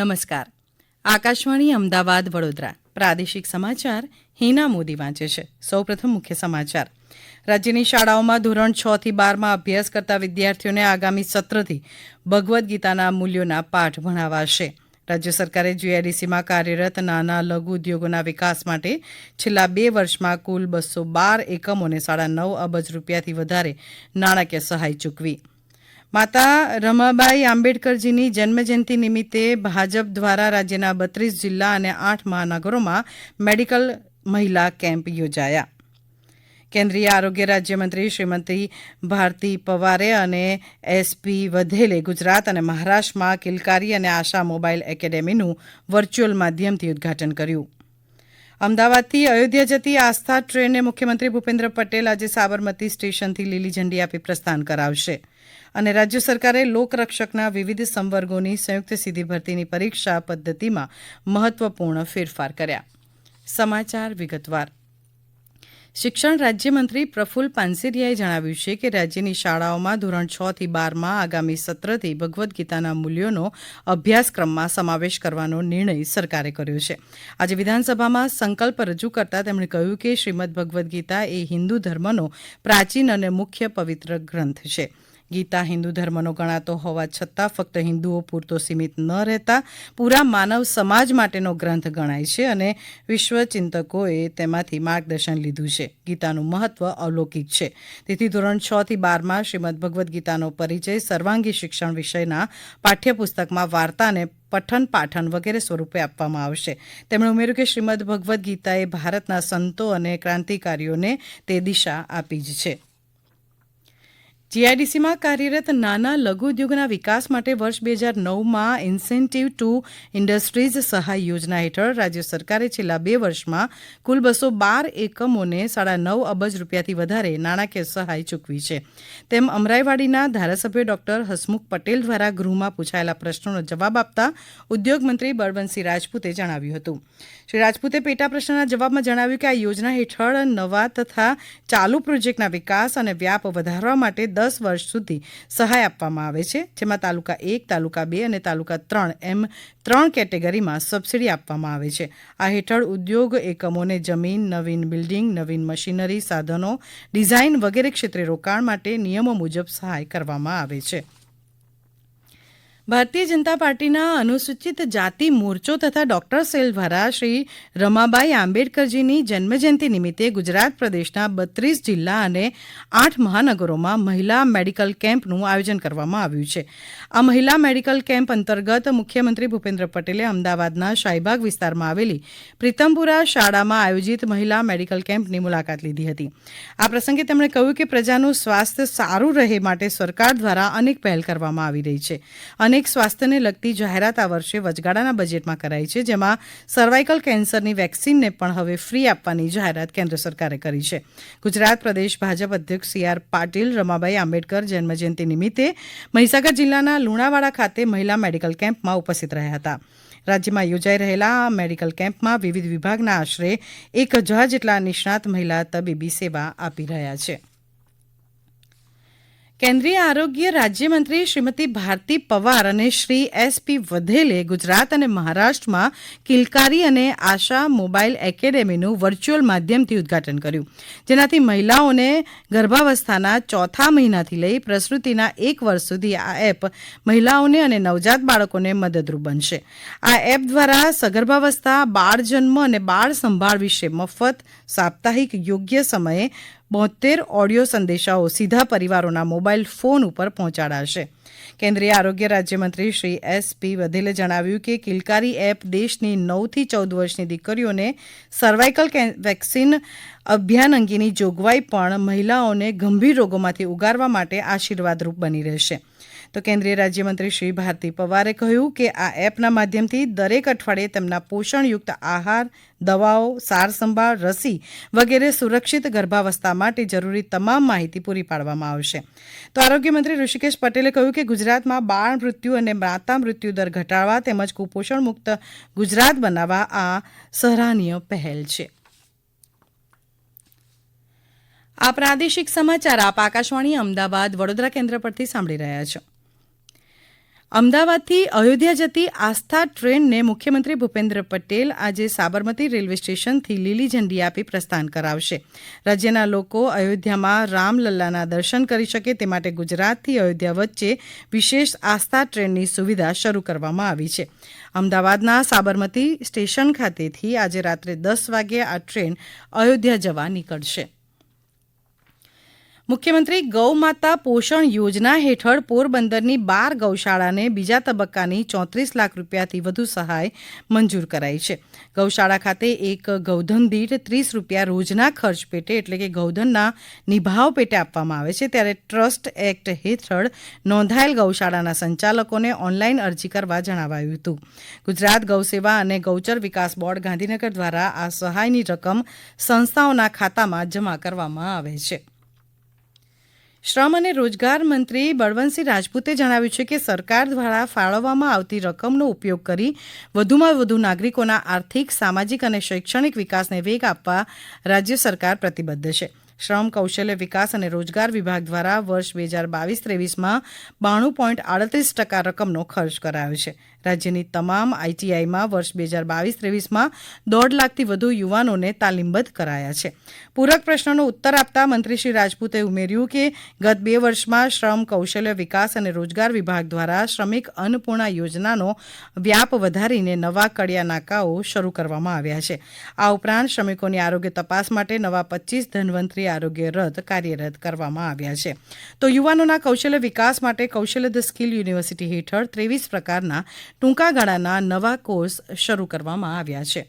નમસ્કાર. આકાશવાણી અમદાવાદ વડોદરા. પ્રાદેશિક સમાચાર હિના મોદી વાંચે છે. સૌપ્રથમ મુખ્ય સમાચાર. રાજ્યની શાળાઓમાં ધોરણ છ થી બારમાં અભ્યાસ કરતા વિદ્યાર્થીઓને આગામી સત્રથી ભગવદ્ ગીતાના મૂલ્યોના પાઠ ભણાવાશે. રાજ્ય સરકારે જીઆઈડીસીમાં કાર્યરત નાના લઘુ ઉદ્યોગોના વિકાસ માટે છેલ્લા બે વર્ષમાં કુલ બસો બાર એકમોને સાડા નવ અબજ રૂપિયાથી વધારે નાણાકીય સહાય ચૂકવી. માતા રમાબાઈ આંબેડકરજીની જન્મજયંતિ નિમિત્તે ભાજપ દ્વારા રાજ્યના બત્રીસ જિલ્લા અને આઠ મહાનગરોમાં મેડિકલ મહિલા કેમ્પ યોજાયા. કેન્દ્રીય આરોગ્ય રાજ્યમંત્રી શ્રીમતી ભારતી પવારે અને એસપી વધેલે ગુજરાત અને મહારાષ્ટ્રમાં કિલકારી અને આશા મોબાઈલ એકેડેમીનું વર્ચ્યુઅલ માધ્યમથી ઉદ્ઘાટન કર્યું. અમદાવાદથી અયોધ્યા જતી આસ્થા ટ્રેનને મુખ્યમંત્રી ભૂપેન્દ્ર પટેલ આજે સાબરમતી સ્ટેશનથી લીલી ઝંડી આપી પ્રસ્થાન કરાવશે. અને રાજ્ય સરકારે લોકરક્ષકના વિવિધ સંવર્ગોની સંયુક્ત સીધી ભરતીની પરીક્ષા પદ્ધતિમાં મહત્વપૂર્ણ ફેરફાર કર્યા. સમાચાર વિગતવાર. શિક્ષણ રાજ્યમંત્રી પ્રફુલ પાનસેરિયાએ જણાવ્યું છે કે રાજ્યની શાળાઓમાં ધોરણ છ થી બારમાં આગામી સત્રથી ભગવદ્ ગીતાના મૂલ્યોનો અભ્યાસક્રમમાં સમાવેશ કરવાનો નિર્ણય સરકારે કર્યો છે. આજે વિધાનસભામાં સંકલ્પ રજૂ કરતાં તેમણે કહ્યું કે શ્રીમદ ભગવદ્ ગીતા એ હિન્દુ ધર્મનો પ્રાચીન અને મુખ્ય પવિત્ર ગ્રંથ છે. ગીતા હિન્દુ ધર્મનો ગણાતો હોવા છતાં ફક્ત હિન્દુઓ પૂરતો સીમિત ન રહેતા પૂરા માનવ સમાજ માટેનો ગ્રંથ ગણાય છે અને વિશ્વચિંતકોએ તેમાંથી માર્ગદર્શન લીધું છે. ગીતાનું મહત્વ અલૌકિક છે. તેથી ધોરણ છ થી બારમાં શ્રીમદ ભગવદ્ ગીતાનો પરિચય સર્વાંગી શિક્ષણ વિષયના પાઠ્યપુસ્તકમાં વાર્તાને પઠન પાઠન વગેરે સ્વરૂપે આપવામાં આવશે. તેમણે ઉમેર્યું કે શ્રીમદ ભગવદ્ ગીતાએ ભારતના સંતો અને ક્રાંતિકારીઓને તે દિશા આપી જ છે. જીઆઈડીસીમાં કાર્યરત નાના લઘુ ઉદ્યોગના વિકાસ માટે વર્ષ બે હજાર નવમાં ઇન્સેન્ટિવ ટુ ઇન્ડસ્ટ્રીઝ સહાય યોજના હેઠળ રાજ્ય સરકારે છેલ્લા બે વર્ષમાં કુલ બસો બાર એકમોને સાડા નવ અબજ રૂપિયાથી વધારે નાણાકીય સહાય ચૂકવી છે. તેમ અમરાઈવાડીના ધારાસભ્ય ડોક્ટર હસમુખ પટેલ દ્વારા ગૃહમાં પૂછાયેલા પ્રશ્નોનો જવાબ આપતા ઉદ્યોગ મંત્રી બળવંતસિંહ રાજપૂતે જણાવ્યું હતું. શ્રી રાજપૂતે પેટા પ્રશ્નના જવાબમાં જણાવ્યું કે આ યોજના હેઠળ નવા તથા ચાલુ પ્રોજેક્ટના વિકાસ અને વ્યાપ વધારવા માટે દસ વર્ષ સુધી સહાય આપવામાં આવે છે, જેમાં તાલુકા એક, તાલુકા બે અને તાલુકા ત્રણ એમ ત્રણ કેટેગરીમાં સબસિડી આપવામાં આવે છે. આ હેઠળ ઉદ્યોગ, એકમોને જમીન, નવીન બિલ્ડિંગ, નવીન મશીનરી, સાધનો, ડિઝાઇન વગેરે ક્ષેત્રે રોકાણ માટે નિયમો મુજબ સહાય કરવામાં આવે છે. ભારતીય જનતા પાર્ટીના અનુસૂચિત જાતિ મોરચો તથા ડોક્ટર સેલ દ્વારા શ્રી રમાબાઈ આંબેડકરજીની જન્મજયંતિ નિમિત્તે ગુજરાત પ્રદેશના બત્રીસ જિલ્લા અને આઠ મહાનગરોમાં મહિલા મેડિકલ કેમ્પનું આયોજન કરવામાં આવ્યું છે. આ મહિલા મેડિકલ કેમ્પ અંતર્ગત મુખ્યમંત્રી ભૂપેન્દ્ર પટેલે અમદાવાદના શાહીબાગ વિસ્તારમાં આવેલી પ્રીતમપુરા શાળામાં આયોજિત મહિલા મેડિકલ કેમ્પની મુલાકાત લીધી હતી. આ પ્રસંગે તેમણે કહ્યું કે પ્રજાનું સ્વાસ્થ્ય સારું રહે માટે સરકાર દ્વારા અનેક પહેલ કરવામાં આવી રહી છે. અનેક સ્વાસ્થ્યને લગતી જાહેરાત આ વર્ષે વચગાળાના બજેટમાં કરાઈ છે, જેમાં સર્વાઇકલ કેન્સરની વેક્સિનને પણ હવે ફ્રી આપવાની જાહેરાત કેન્દ્ર સરકારે કરી છે. ગુજરાત પ્રદેશ ભાજપ અધ્યક્ષ સી આર પાટીલ, રમાબાઈ આંબેડકર જન્મજયંતિ નિમિત્તે મહીસાગર જિલ્લાના લુણાવાડા ખાતે મહિલા મેડિકલ કેમ્પમાં ઉપસ્થિત રહ્યા હતા. રાજ્યમાં યોજાઈ રહેલા આ મેડિકલ કેમ્પમાં વિવિધ વિભાગના આશરે એક હજાર જેટલા નિષ્ણાત મહિલા તબીબી સેવા આપી રહ્યા છે. કેન્દ્રીય આરોગ્ય રાજ્યમંત્રી શ્રીમતી ભારતી પવાર અને શ્રી એસ પી વધેલે ગુજરાત અને મહારાષ્ટ્રમાં કિલકારી અને આશા મોબાઈલ એકેડેમીનું વર્ચ્યુઅલ માધ્યમથી ઉદ્ઘાટન કર્યું. જેનાથી મહિલાઓને ગર્ભાવસ્થાના ચોથા મહિનાથી લઈ પ્રસૂતિના એક વર્ષ સુધી આ એપ મહિલાઓને અને નવજાત બાળકોને મદદરૂપ બનશે. આ એપ દ્વારા સગર્ભાવસ્થા બાળ જન્મ અને બાળ સંભાળ વિશે મફત, સાપ્તાહિક, યોગ્ય સમયે બોતેર ઓડિયો સંદેશાઓ સીધા પરિવારોના મોબાઈલ ફોન ઉપર પહોંચાડાશે. કેન્દ્રીય આરોગ્ય રાજ્યમંત્રી શ્રી એસ પી વધેલે જણાવ્યું કે કિલકારી એપ દેશની નવથી ચૌદ વર્ષની દીકરીઓને સર્વાઇકલ વેક્સિન અભિયાન અંગેની જોગવાઈ પણ મહિલાઓને ગંભીર રોગોમાંથી ઉગારવા માટે આશીર્વાદરૂપ બની રહેશે. તો કેન્દ્રીય રાજ્યમંત્રી શ્રી ભારતી પવારે કહ્યું કે આ એપના માધ્યમથી દરેક અઠવાડિયે તેમના પોષણયુક્ત આહાર, દવાઓ, સાર સંભાળ, રસી વગેરે સુરક્ષિત ગર્ભાવસ્થા માટે જરૂરી તમામ માહિતી પૂરી પાડવામાં આવશે. તો આરોગ્યમંત્રી ઋષિકેશ પટેલે કહ્યું કે ગુજરાતમાં બાળ મૃત્યુ અને માતા મૃત્યુ દર ઘટાડવા તેમજ કુપોષણ મુક્ત ગુજરાત બનાવવા આ સરાહનીય પહેલ છે. આ પ્રાદેશિક સમાચાર આપ આકાશવાણી અમદાવાદ વડોદરા કેન્દ્ર પરથી સાંભળી રહ્યા છો. અમદાવાદથી અયોધ્યા જતી આસ્થા ટ્રેનને મુખ્યમંત્રી ભૂપેન્દ્ર પટેલ આજે સાબરમતી રેલવે સ્ટેશનથી લીલી ઝંડી આપી પ્રસ્થાન કરાવશે. રાજ્યના લોકો અયોધ્યામાં રામલલ્લાના દર્શન કરી શકે તે માટે ગુજરાતથી અયોધ્યા વચ્ચે વિશેષ આસ્થા ટ્રેનની સુવિધા શરૂ કરવામાં આવી છે. અમદાવાદના સાબરમતી સ્ટેશન ખાતેથી આજે રાત્રે દસ વાગ્યે આ ટ્રેન અયોધ્યા જવા નીકળશે. મુખ્યમંત્રી ગૌમાતા પોષણ યોજના હેઠળ પોરબંદરની બાર ગૌશાળાને બીજા તબક્કાની ચોત્રીસ લાખ રૂપિયાથી વધુ સહાય મંજૂર કરાઈ છે. ગૌશાળા ખાતે એક ગૌધન દીઠ ત્રીસ રૂપિયા રોજના ખર્ચ પેટે એટલે કે ગૌધનના નિભાવ પેટે આપવામાં આવે છે. ત્યારે ટ્રસ્ટ એક્ટ હેઠળ નોંધાયેલ ગૌશાળાના સંચાલકોને ઓનલાઈન અરજી કરવા જણાવાયું હતું. ગુજરાત ગૌસેવા અને ગૌચર વિકાસ બોર્ડ ગાંધીનગર દ્વારા આ સહાયની રકમ સંસ્થાઓના ખાતામાં જમા કરવામાં આવે છે. શ્રમ અને રોજગાર મંત્રી બળવંતસિંહ રાજપૂતે જણાવ્યું છે કે સરકાર દ્વારા ફાળવવામાં આવતી રકમનો ઉપયોગ કરી વધુમાં વધુ નાગરિકોના આર્થિક, સામાજિક અને શૈક્ષણિક વિકાસને વેગ આપવા રાજ્ય સરકાર પ્રતિબદ્ધ છે. શ્રમ, કૌશલ્ય વિકાસ અને રોજગાર વિભાગ દ્વારા વર્ષ બે હજાર બાવીસ ત્રેવીસમાં બાણું પોઈન્ટ આડત્રીસ ટકા રકમનો ખર્ચ કરાયો છે. રાજ્યની તમામ આઈટીઆઈમાં વર્ષ બે હજાર બાવીસ ત્રેવીસમાં દોઢ લાખથી વધુ યુવાનોને તાલીમબદ્ધ કરાયા છે. પૂરક પ્રશ્નોનો ઉત્તર આપતા મંત્રી શ્રી રાજપૂતે ઉમેર્યું કે, ગત બે વર્ષમાં શ્રમ, કૌશલ્ય વિકાસ અને રોજગાર વિભાગ દ્વારા શ્રમિક અન્નપૂર્ણા યોજનાનો વ્યાપ વધારીને નવા કડિયા નાકાઓ શરૂ કરવામાં આવ્યા છે. આ ઉપરાંત શ્રમિકોની આરોગ્ય તપાસ માટે નવા પચીસ ધન્વંતરી આરોગ્ય રથ કાર્યરત કરવામાં આવ્યા છે. તો યુવાનોના કૌશલ્ય વિકાસ માટે કૌશલ્ય ધ સ્કિલ યુનિવર્સિટી હેઠળ ત્રેવીસ પ્રકારના ટૂંકા ગાળાના નવા કોર્સ શરૂ કરવામાં આવ્યા છે.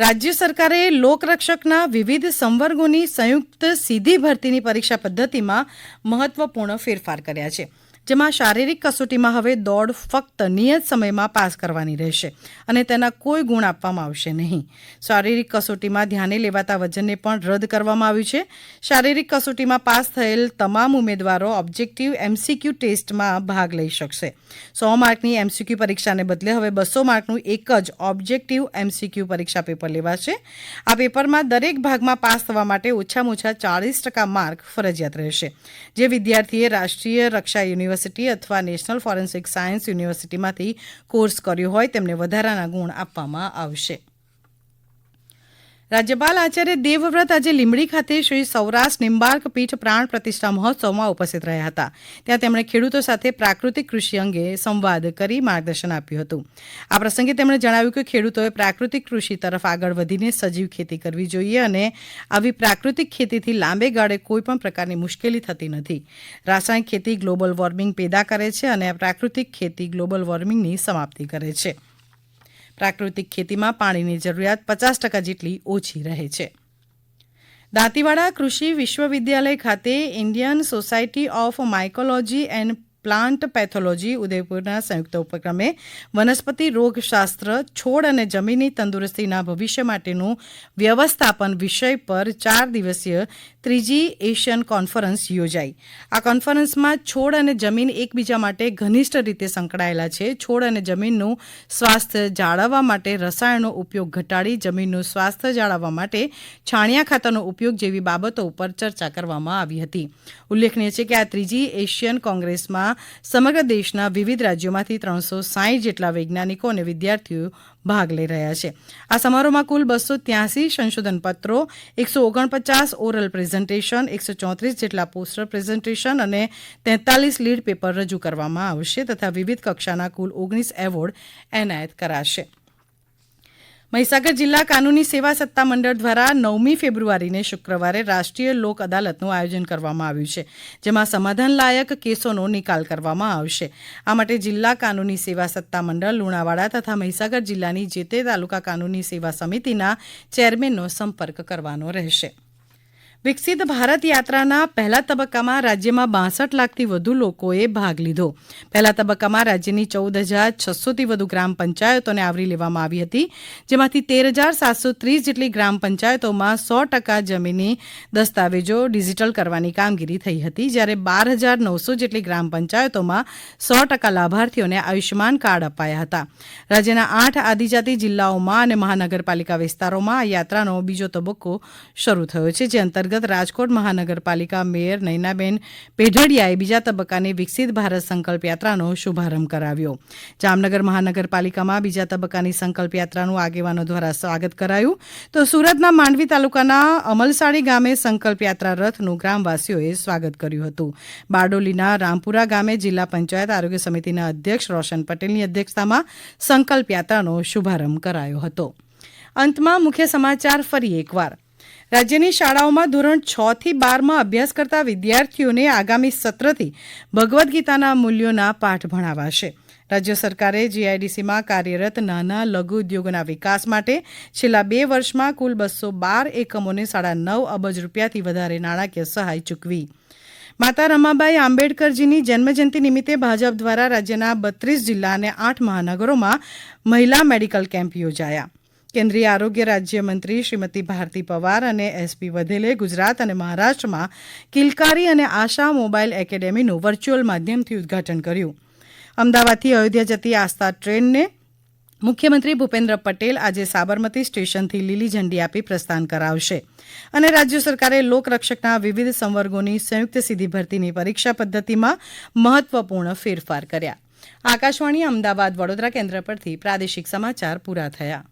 રાજ્ય સરકારે લોકરક્ષકના વિવિધ સંવર્ગોની સંયુક્ત સીધી ભરતીની પરીક્ષા પદ્ધતિમાં મહત્વપૂર્ણ ફેરફાર કર્યા છે. જેમાં શારીરિક કસોટીમાં હવે દોડ ફક્ત નિયત સમયમાં પાસ કરવાની રહેશે અને તેના કોઈ ગુણ આપવામાં આવશે નહીં. શારીરિક કસોટીમાં ધ્યાને લેવાતા વજનને પણ રદ કરવામાં આવ્યું છે. શારીરિક કસોટીમાં પાસ થયેલ તમામ ઉમેદવારો ઓબ્જેક્ટિવ એમસીક્યુ ટેસ્ટમાં ભાગ લઈ શકશે. સો માર્કની એમસીક્યુ પરીક્ષાને બદલે હવે બસો માર્કનું એક જ ઓબ્જેક્ટિવ એમસીક્યુ પરીક્ષા પેપર લેવાશે. આ પેપરમાં દરેક ભાગમાં પાસ થવા માટે ઓછામાં ઓછા ચાળીસ ટકા માર્ક ફરજિયાત રહેશે. જે વિદ્યાર્થીએ રાષ્ટ્રીય રક્ષા યુનિવર્સિટી યુનિવર્સિટી અથવા નેશનલ ફોરેન્સિક સાયન્સ યુનિવર્સિટીમાંથી કોર્સ કર્યો હોય તેમને વધારાના ગુણ આપવામાં આવશે. રાજ્યપાલ આચાર્ય દેવવ્રત આજે લીંબડી ખાતે શ્રી સૌરાષ્ટ્ર નિંબાર્ક પીઠ પ્રાણ પ્રતિષ્ઠા મહોત્સવમાં ઉપસ્થિત રહ્યા હતા. ત્યાં તેમણે ખેડૂતો સાથે પ્રાકૃતિક કૃષિ અંગે સંવાદ કરી માર્ગદર્શન આપ્યું હતું. આ પ્રસંગે તેમણે જણાવ્યું કે ખેડૂતોએ પ્રાકૃતિક કૃષિ તરફ આગળ વધીને સજીવ ખેતી કરવી જોઈએ અને આવી પ્રાકૃતિક ખેતીથી લાંબે ગાળે કોઈપણ પ્રકારની મુશ્કેલી થતી નથી. રાસાયણિક ખેતી ગ્લોબલ વોર્મિંગ પેદા કરે છે અને પ્રાકૃતિક ખેતી ગ્લોબલ વોર્મિંગની સમાપ્તિ કરે છે. પ્રાકૃતિક ખેતીમાં પાણીની જરૂરિયાત પચાસ ટકા જેટલી ઓછી રહે છે. દાંતીવાડા કૃષિ વિશ્વવિદ્યાલય ખાતે Indian Society of Mycology and Plant Pathology ઉદયપુરના સંયુક્ત ઉપક્રમે વનસ્પતિ રોગશાસ્ત્ર, છોડ અને જમીનની તંદુરસ્તીના ભવિષ્ય માટેનું વ્યવસ્થાપન વિષય પર ચાર દિવસીય ત્રીજી એશિયન કોન્ફરન્સ યોજાઈ. આ કોન્ફરન્સમાં છોડ અને જમીન એકબીજા માટે ઘનિષ્ઠ રીતે સંકળાયેલા છે. છોડ અને જમીનનું સ્વાસ્થ્ય જાળવવા માટે રસાયણનો ઉપયોગ ઘટાડી જમીનનું સ્વાસ્થ્ય જાળવવા માટે છાણિયા ખાતરનો ઉપયોગ જેવી બાબતો ઉપર ચર્ચા કરવામાં આવી હતી. ઉલ્લેખનીય છે કે આ ત્રીજી એશિયન કોંગ્રેસમાં સમગ્ર દેશના વિવિધ રાજ્યોમાંથી ત્રણસો સાંઈ જેટલા વૈજ્ઞાનિકો અને વિદ્યાર્થીઓ ભાગ લઈ રહ્યા છે. આ સમારોહમાં કુલ બસો ત્યાંસી સંશોધન પત્રો, એકસો ઓગણપચાસ ઓરલ પ્રેઝન્ટેશન, એકસો ચોત્રીસ જેટલા પોસ્ટર પ્રેઝન્ટેશન અને તેતાલીસ લીડ પેપર રજૂ કરવામાં આવશે તથા વિવિધ કક્ષાના કુલ ઓગણીસ એવોર્ડ એનાયત કરાશે. મહીસાગર જિલ્લા કાનૂની સેવા સત્તા મંડળ દ્વારા નવમી ફેબ્રુઆરીને શુક્રવારે રાષ્ટ્રીય લોક અદાલતનું આયોજન કરવામાં આવ્યું છે, જેમાં સમાધાનલાયક કેસોનો નિકાલ કરવામાં આવશે. આ માટે જિલ્લા કાનૂની સેવા સત્તા મંડળ લુણાવાડા તથા મહીસાગર જિલ્લાની જે તે તાલુકા કાનૂની સેવા સમિતિના ચેરમેનનો સંપર્ક કરવાનો રહેશે. વિકસિત ભારત યાત્રાના પહેલા તબક્કામાં રાજ્યમાં બાસઠ લાખથી વધુ લોકોએ ભાગ લીધો. પહેલા તબક્કામાં રાજ્યની ચૌદ હજાર છસોથી વધુ ગ્રામ પંચાયતોને આવરી લેવામાં આવી હતી, જેમાંથી તેર હજાર સાતસો ત્રીસ જેટલી ગ્રામ પંચાયતોમાં સો ટકા જમીની દસ્તાવેજો ડિજીટલ કરવાની કામગીરી થઈ હતી, જ્યારે બાર હજાર નવસો જેટલી ગ્રામ પંચાયતોમાં સો ટકા લાભાર્થીઓને આયુષ્યમાન કાર્ડ અપાયા હતા. રાજ્યના આઠ આદિજાતિ જિલ્લાઓમાં અને મહાનગરપાલિકા વિસ્તારોમાં આ યાત્રાનો બીજો તબક્કો શરૂ થયો છે, જે અંતર્ગત અંતર્ગત રાજકોટ મહાનગરપાલિકા મેયર નયનાબેન પેઢડિયાએ બીજા તબક્કાની વિકસિત ભારત સંકલ્પ શુભારંભ કરાવ્યો. જામનગર મહાનગરપાલિકામાં બીજા તબક્કાની સંકલ્પ યાત્રાનું આગેવાનો દ્વારા સ્વાગત કરાયું. તો સુરતના માંડવી તાલુકાના અમલસાડી ગામે સંકલ્પ યાત્રા રથનું ગ્રામવાસીઓએ સ્વાગત કર્યું હતું. બારડોલીના રામપુરા ગામે જિલ્લા પંચાયત આરોગ્ય સમિતિના અધ્યક્ષ રોશન પટેલની અધ્યક્ષતામાં સંકલ્પ યાત્રાનો શુભારંભ કરાયો હતો. અંતમાં મુખ્ય સમાચાર ફરી એકવાર. રાજ્યની શાળાઓમાં ધોરણ છ થી બારમાં અભ્યાસ કરતા વિદ્યાર્થીઓને આગામી સત્રથી ભગવદ્ ગીતાના મૂલ્યોના પાઠ ભણાવાશે. રાજ્ય સરકારે જીઆઈડીસીમાં કાર્યરત નાના લઘુ ઉદ્યોગોના વિકાસ માટે છેલ્લા બે વર્ષમાં કુલ બસો બાર એકમોને સાડા નવ અબજ રૂપિયાથી વધારે નાણાકીય સહાય ચૂકવી. માતા રમાબાઈ આંબેડકરજીની જન્મજયંતિ નિમિત્તે ભાજપ દ્વારા રાજ્યના બત્રીસ જિલ્લા અને આઠ મહાનગરોમાં મહિલા મેડિકલ કેમ્પ યોજાયા. કેન્દ્રીય આરોગ્ય રાજ્યમંત્રી શ્રીમતી ભારતી પવાર અને એસપી વધેલે ગુજરાત અને મહારાષ્ટ્રમાં કિલકારી અને આશા મોબાઈલ એકેડેમીનું વર્ચ્યુઅલ માધ્યમથી ઉદ્ઘાટન કર્યું. અમદાવાદથી અયોધ્યા જતી આસ્થા ટ્રેનને મુખ્યમંત્રી ભૂપેન્દ્ર પટેલ આજે સાબરમતી સ્ટેશનથી લીલી ઝંડી આપી પ્રસ્થાન કરાવશે અને રાજ્ય સરકારે લોકરક્ષકના વિવિધ સંવર્ગોની સંયુક્ત સીધી ભરતીની પરીક્ષા પદ્ધતિમાં મહત્વપૂર્ણ ફેરફાર કર્યા. આકાશવાણી અમદાવાદ વડોદરા કેન્દ્ર પરથી પ્રાદેશિક સમાચાર પૂરા થયા.